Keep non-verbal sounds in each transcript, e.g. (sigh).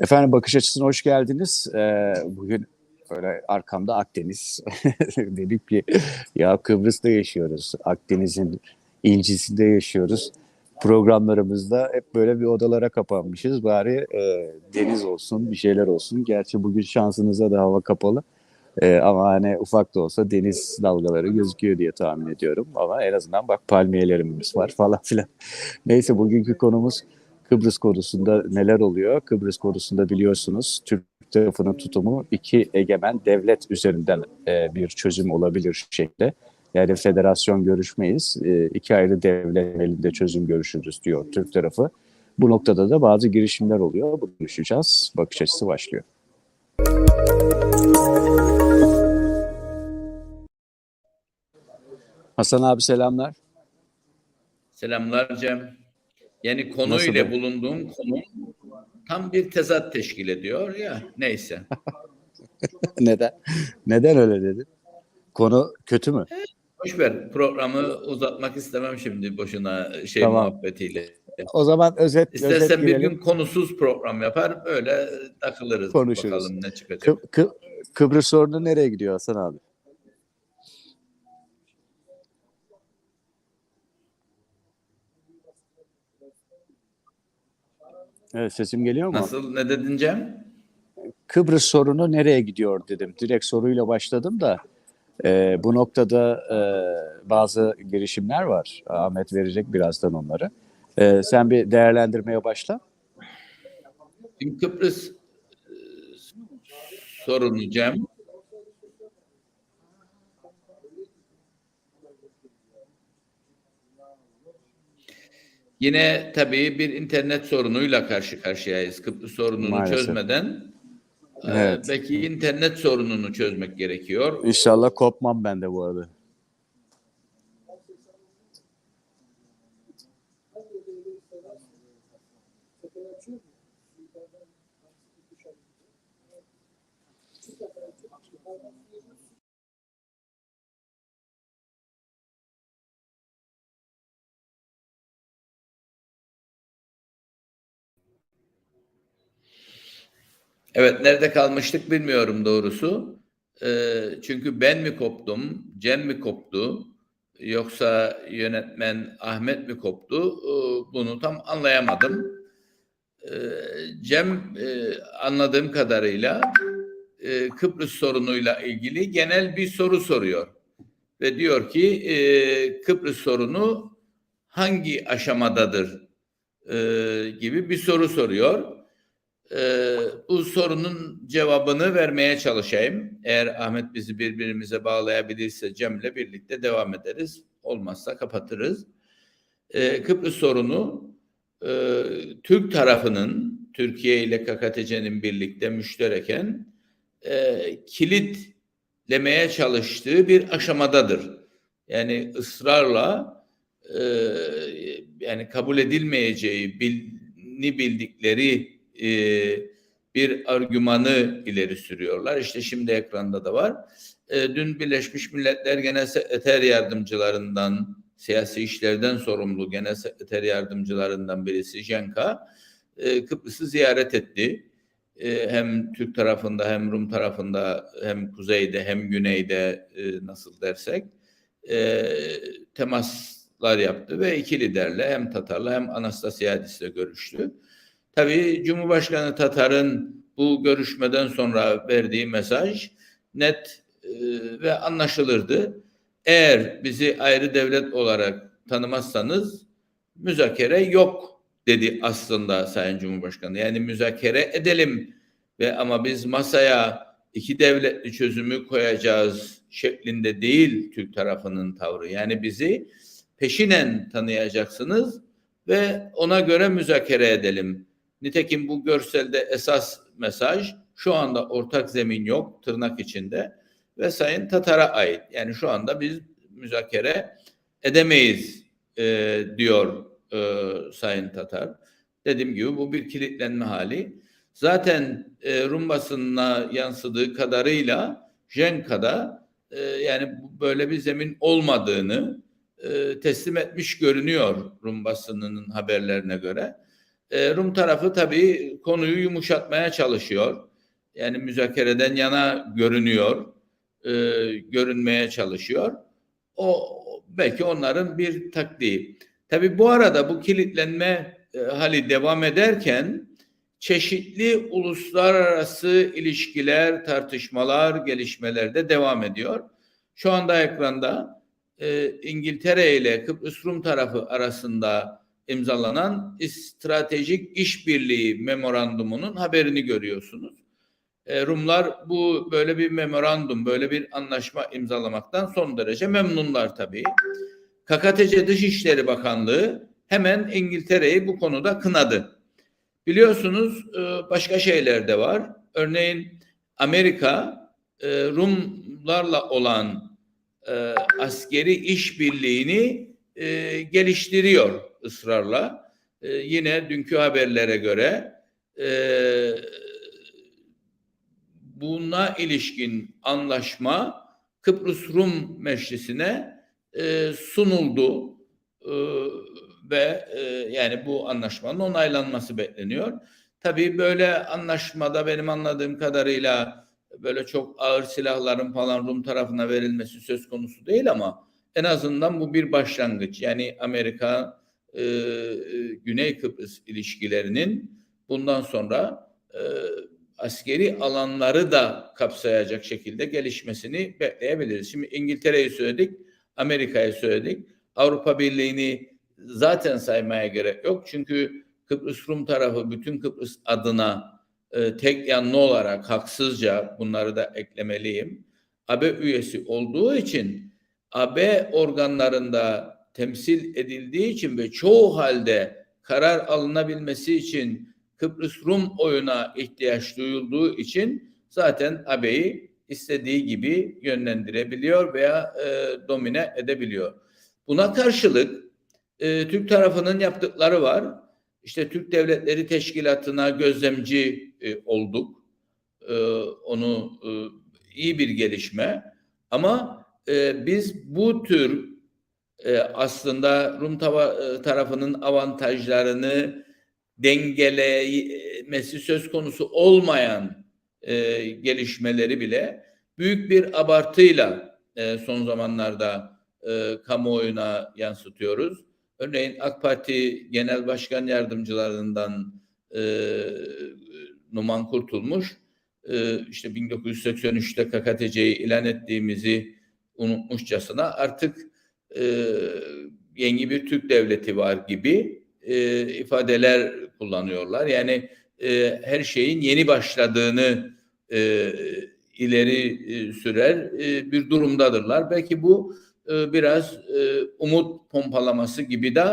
Efendim bakış açısına hoş geldiniz. Ee, bugün böyle arkamda Akdeniz. (laughs) Dedik ki ya Kıbrıs'ta yaşıyoruz. Akdeniz'in incisinde yaşıyoruz. Programlarımızda hep böyle bir odalara kapanmışız. Bari e, deniz olsun, bir şeyler olsun. Gerçi bugün şansınıza da hava kapalı. Ee, ama hani ufak da olsa deniz dalgaları gözüküyor diye tahmin ediyorum. Ama en azından bak palmiyelerimiz var falan filan. (laughs) Neyse bugünkü konumuz Kıbrıs konusunda neler oluyor? Kıbrıs konusunda biliyorsunuz Türk tarafının tutumu iki egemen devlet üzerinden e, bir çözüm olabilir şekli. Yani federasyon görüşmeyiz, e, iki ayrı devlet elinde çözüm görüşürüz diyor Türk tarafı. Bu noktada da bazı girişimler oluyor. Bunu konuşacağız. Bakış açısı başlıyor. Hasan abi selamlar. Selamlar Cem. Yani konu Nasıl ile bu? bulunduğum konu tam bir tezat teşkil ediyor ya neyse. (laughs) Neden? Neden öyle dedin? Konu kötü mü? Boş ver programı uzatmak istemem şimdi boşuna şey Tamam. muhabbetiyle. O zaman özet özet İstersen bir girelim. gün konusuz program yapar öyle takılırız Konuşuruz. bakalım ne çıkacak. Kı- Kı- Kıbrıs sorunu nereye gidiyor Hasan abi? Evet sesim geliyor mu? Nasıl ne dedin Cem? Kıbrıs sorunu nereye gidiyor dedim. Direkt soruyla başladım da e, bu noktada e, bazı girişimler var. Ahmet verecek birazdan onları. E, sen bir değerlendirmeye başla. Şimdi Kıbrıs e, sorunu Cem. Yine tabii bir internet sorunuyla karşı karşıyayız. Kıbrıs sorununu Maalesef. çözmeden e, Evet. belki internet sorununu çözmek gerekiyor. İnşallah kopmam ben de bu arada. Evet nerede kalmıştık bilmiyorum doğrusu. Ee, çünkü ben mi koptum, Cem mi koptu, yoksa yönetmen Ahmet mi koptu? Ee, bunu tam anlayamadım. Ee, Cem e, anladığım kadarıyla e, Kıbrıs sorunuyla ilgili genel bir soru soruyor. Ve diyor ki e, Kıbrıs sorunu hangi aşamadadır gibi bir soru soruyor. Ee, bu sorunun cevabını vermeye çalışayım. Eğer Ahmet bizi birbirimize bağlayabilirse Cem'le birlikte devam ederiz. Olmazsa kapatırız. Ee, Kıbrıs sorunu e, Türk tarafının Türkiye ile KKTC'nin birlikte müştereken e, kilitlemeye çalıştığı bir aşamadadır. Yani ısrarla e, yani kabul edilmeyeceği bilini bildikleri e, bir argümanı ileri sürüyorlar. İşte şimdi ekranda da var. E, dün Birleşmiş Milletler Genel Sekreter Yardımcılarından, siyasi işlerden sorumlu Genel Sekreter Yardımcılarından birisi Jenka, e, Kıbrıs'ı ziyaret etti. E, hem Türk tarafında hem Rum tarafında hem kuzeyde hem güneyde e, nasıl dersek e, temaslar yaptı ve iki liderle hem Tatar'la hem Anastasiadis'le görüştü. Tabii Cumhurbaşkanı Tatar'ın bu görüşmeden sonra verdiği mesaj net e, ve anlaşılırdı. Eğer bizi ayrı devlet olarak tanımazsanız müzakere yok dedi aslında Sayın Cumhurbaşkanı. Yani müzakere edelim ve ama biz masaya iki devletli çözümü koyacağız şeklinde değil Türk tarafının tavrı. Yani bizi peşinen tanıyacaksınız ve ona göre müzakere edelim. Nitekim bu görselde esas mesaj şu anda ortak zemin yok tırnak içinde ve Sayın Tatar'a ait. Yani şu anda biz müzakere edemeyiz e, diyor e, Sayın Tatar. Dediğim gibi bu bir kilitlenme hali. Zaten e, Rum basınına yansıdığı kadarıyla Jenka'da e, yani böyle bir zemin olmadığını e, teslim etmiş görünüyor Rum basınının haberlerine göre. E, Rum tarafı tabii konuyu yumuşatmaya çalışıyor. Yani müzakereden yana görünüyor, e, görünmeye çalışıyor. O belki onların bir taktiği. Tabii bu arada bu kilitlenme e, hali devam ederken çeşitli uluslararası ilişkiler, tartışmalar, gelişmeler de devam ediyor. Şu anda ekranda e, İngiltere ile Kıbrıs Rum tarafı arasında imzalanan stratejik işbirliği memorandumunun haberini görüyorsunuz. E, Rumlar bu böyle bir memorandum, böyle bir anlaşma imzalamaktan son derece memnunlar tabii. KKTC Dışişleri Bakanlığı hemen İngiltere'yi bu konuda kınadı. Biliyorsunuz e, başka şeyler de var. Örneğin Amerika e, Rumlarla olan e, askeri işbirliğini e, geliştiriyor ısrarla. E, yine dünkü haberlere göre e, buna ilişkin anlaşma Kıbrıs Rum Meclisi'ne e, sunuldu e, ve e, yani bu anlaşmanın onaylanması bekleniyor. Tabii böyle anlaşmada benim anladığım kadarıyla böyle çok ağır silahların falan Rum tarafına verilmesi söz konusu değil ama en azından bu bir başlangıç. Yani Amerika e, Güney Kıbrıs ilişkilerinin bundan sonra e, askeri alanları da kapsayacak şekilde gelişmesini bekleyebiliriz. Şimdi İngiltere'yi söyledik, Amerika'yı söyledik. Avrupa Birliği'ni zaten saymaya gerek yok. Çünkü Kıbrıs Rum tarafı bütün Kıbrıs adına e, tek yanlı olarak haksızca bunları da eklemeliyim. AB üyesi olduğu için AB organlarında temsil edildiği için ve çoğu halde karar alınabilmesi için Kıbrıs Rum oyuna ihtiyaç duyulduğu için zaten AB'yi istediği gibi yönlendirebiliyor veya e, domine edebiliyor. Buna karşılık e, Türk tarafının yaptıkları var. İşte Türk Devletleri Teşkilatı'na gözlemci e, olduk. E, onu e, iyi bir gelişme. Ama e, biz bu tür e, aslında Rum tava, e, tarafının avantajlarını dengelemesi söz konusu olmayan e, gelişmeleri bile büyük bir abartıyla e, son zamanlarda e, kamuoyuna yansıtıyoruz. Örneğin AK Parti Genel Başkan Yardımcılarından e, Numan Kurtulmuş e, işte 1983'te KKTC'yi ilan ettiğimizi unutmuşçasına artık e, yeni bir Türk devleti var gibi e, ifadeler kullanıyorlar. Yani e, her şeyin yeni başladığını e, ileri e, sürer e, bir durumdadırlar. Belki bu e, biraz e, umut pompalaması gibi de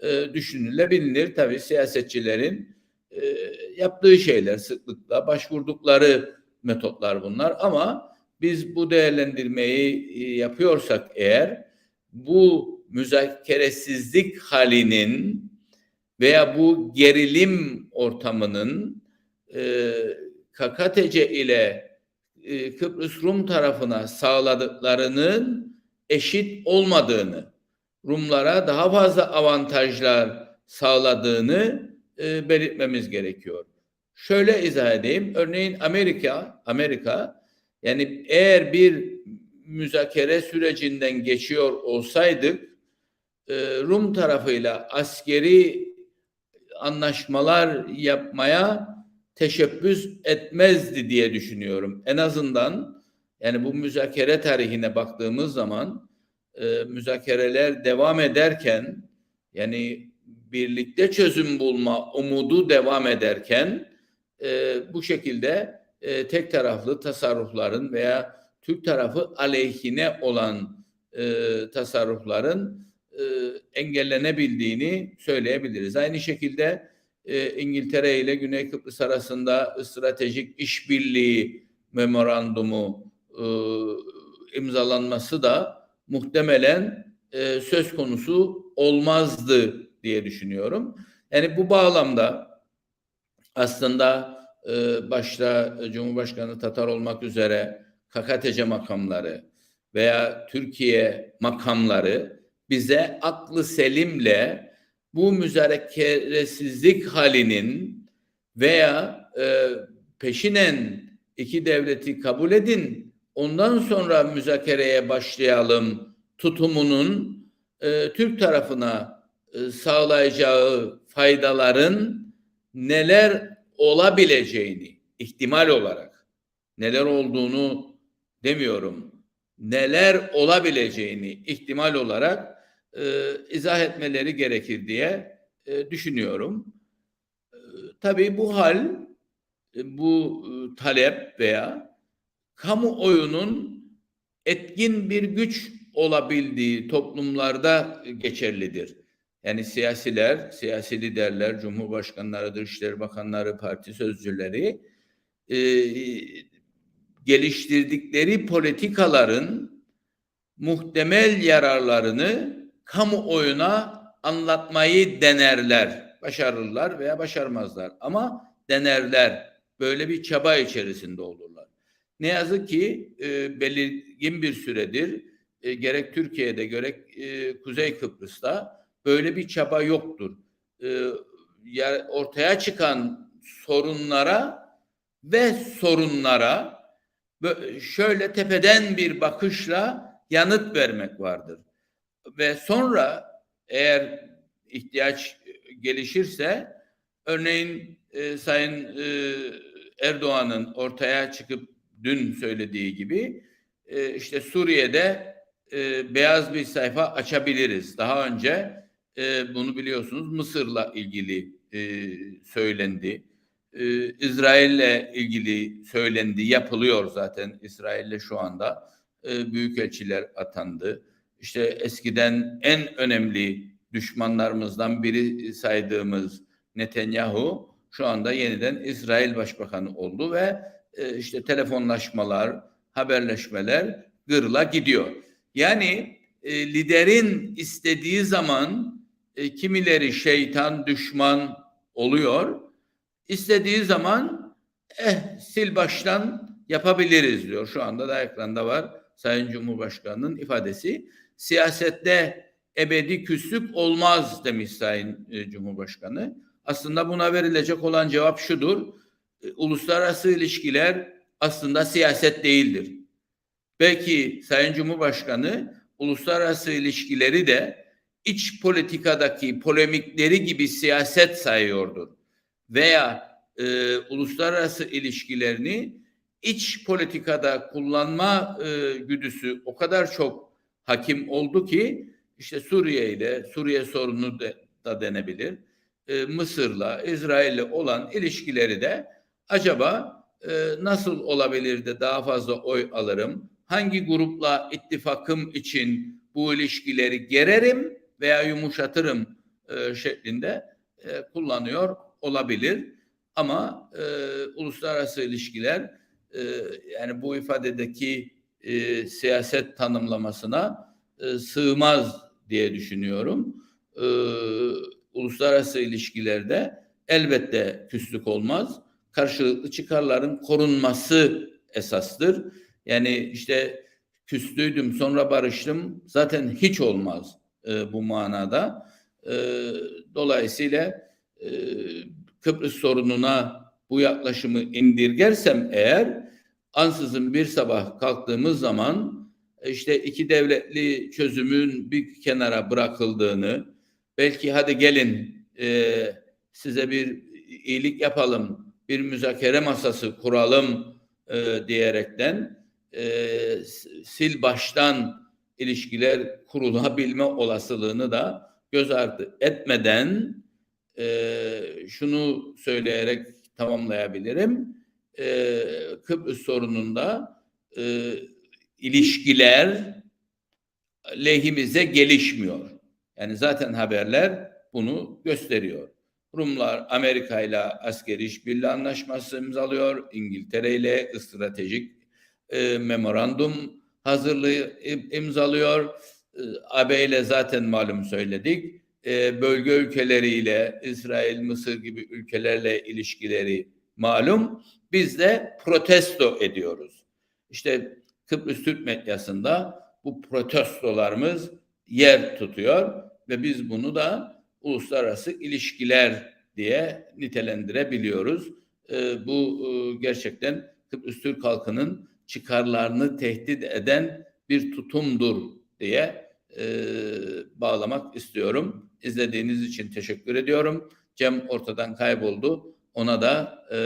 e, düşünülebilir. Tabii siyasetçilerin e, yaptığı şeyler sıklıkla başvurdukları metotlar bunlar ama biz bu değerlendirmeyi e, yapıyorsak eğer bu müzakeresizlik halinin veya bu gerilim ortamının e, KKTC ile e, Kıbrıs Rum tarafına sağladıklarının eşit olmadığını, Rumlara daha fazla avantajlar sağladığını e, belirtmemiz gerekiyor. Şöyle izah edeyim. Örneğin Amerika, Amerika yani eğer bir müzakere sürecinden geçiyor olsaydık e, Rum tarafıyla askeri anlaşmalar yapmaya teşebbüs etmezdi diye düşünüyorum. En azından yani bu müzakere tarihine baktığımız zaman e, müzakereler devam ederken yani birlikte çözüm bulma umudu devam ederken e, bu şekilde e, tek taraflı tasarrufların veya Türk tarafı aleyhine olan e, tasarrufların e, engellenebildiğini söyleyebiliriz. Aynı şekilde e, İngiltere ile Güney Kıbrıs arasında stratejik işbirliği memorandumu e, imzalanması da muhtemelen e, söz konusu olmazdı diye düşünüyorum. Yani bu bağlamda aslında e, başta Cumhurbaşkanı Tatar olmak üzere KKTC makamları veya Türkiye makamları bize aklı selimle bu müzakeresizlik halinin veya e, peşinen iki devleti kabul edin ondan sonra müzakereye başlayalım tutumunun e, Türk tarafına e, sağlayacağı faydaların neler olabileceğini ihtimal olarak neler olduğunu demiyorum neler olabileceğini ihtimal olarak e, izah etmeleri gerekir diye e, düşünüyorum. E, tabii bu hal e, bu e, talep veya kamuoyunun etkin bir güç olabildiği toplumlarda geçerlidir. Yani siyasiler, siyasi liderler, cumhurbaşkanları, dışişleri bakanları, parti sözcüleri e, geliştirdikleri politikaların muhtemel yararlarını kamuoyuna anlatmayı denerler. Başarırlar veya başarmazlar ama denerler. Böyle bir çaba içerisinde olurlar. Ne yazık ki e, belirgin bir süredir e, gerek Türkiye'de gerek e, Kuzey Kıbrıs'ta böyle bir çaba yoktur. E, ya, ortaya çıkan sorunlara ve sorunlara şöyle tepeden bir bakışla yanıt vermek vardır. Ve sonra eğer ihtiyaç gelişirse örneğin e, Sayın e, Erdoğan'ın ortaya çıkıp dün söylediği gibi e, işte Suriye'de e, beyaz bir sayfa açabiliriz. Daha önce e, bunu biliyorsunuz Mısır'la ilgili e, söylendi. E, İsrail'le ilgili söylendi, yapılıyor zaten İsrail'le şu anda e, büyükelçiler atandı. İşte eskiden en önemli düşmanlarımızdan biri saydığımız Netanyahu şu anda yeniden İsrail Başbakanı oldu ve e, işte telefonlaşmalar, haberleşmeler gırla gidiyor. Yani e, liderin istediği zaman e, kimileri şeytan, düşman oluyor. İstediği zaman eh sil baştan yapabiliriz diyor. Şu anda da ekranda var Sayın Cumhurbaşkanı'nın ifadesi. Siyasette ebedi küslük olmaz demiş Sayın e, Cumhurbaşkanı. Aslında buna verilecek olan cevap şudur. E, uluslararası ilişkiler aslında siyaset değildir. Belki Sayın Cumhurbaşkanı uluslararası ilişkileri de iç politikadaki polemikleri gibi siyaset sayıyordur. Veya e, uluslararası ilişkilerini iç politikada kullanma e, güdüsü o kadar çok hakim oldu ki işte Suriye ile Suriye sorunu de, da denebilir. E, Mısır'la, İsrail'le olan ilişkileri de acaba e, nasıl olabilir de daha fazla oy alırım? Hangi grupla ittifakım için bu ilişkileri gererim veya yumuşatırım e, şeklinde e, kullanıyor olabilir. Ama e, uluslararası ilişkiler e, yani bu ifadedeki e, siyaset tanımlamasına e, sığmaz diye düşünüyorum. E, uluslararası ilişkilerde elbette küslük olmaz. Karşılıklı çıkarların korunması esastır. Yani işte küslüydüm sonra barıştım zaten hiç olmaz e, bu manada. E, dolayısıyla e, Kıbrıs sorununa bu yaklaşımı indirgersem eğer ansızın bir sabah kalktığımız zaman işte iki devletli çözümün bir kenara bırakıldığını belki hadi gelin e, size bir iyilik yapalım bir müzakere masası kuralım e, diyerekten e, sil baştan ilişkiler kurulabilme olasılığını da göz ardı etmeden e, şunu söyleyerek tamamlayabilirim. E, Kıbrıs sorununda e, ilişkiler lehimize gelişmiyor. Yani zaten haberler bunu gösteriyor. Rumlar Amerika ile askeri işbirliği anlaşması imzalıyor. İngiltere ile stratejik e, memorandum hazırlığı imzalıyor. E, AB ile zaten malum söyledik. E, bölge ülkeleriyle İsrail, Mısır gibi ülkelerle ilişkileri malum. Biz de protesto ediyoruz. İşte Kıbrıs Türk medyasında bu protestolarımız yer tutuyor ve biz bunu da uluslararası ilişkiler diye nitelendirebiliyoruz. E, bu e, gerçekten Kıbrıs Türk halkının çıkarlarını tehdit eden bir tutumdur diye e, bağlamak istiyorum. İzlediğiniz için teşekkür ediyorum. Cem ortadan kayboldu. Ona da e,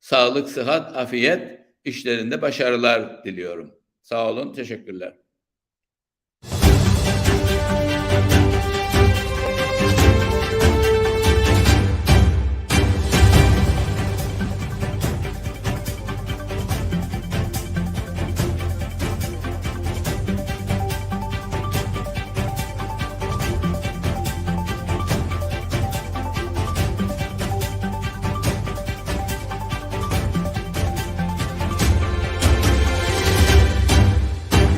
sağlık, sıhhat, afiyet işlerinde başarılar diliyorum. Sağ olun, teşekkürler.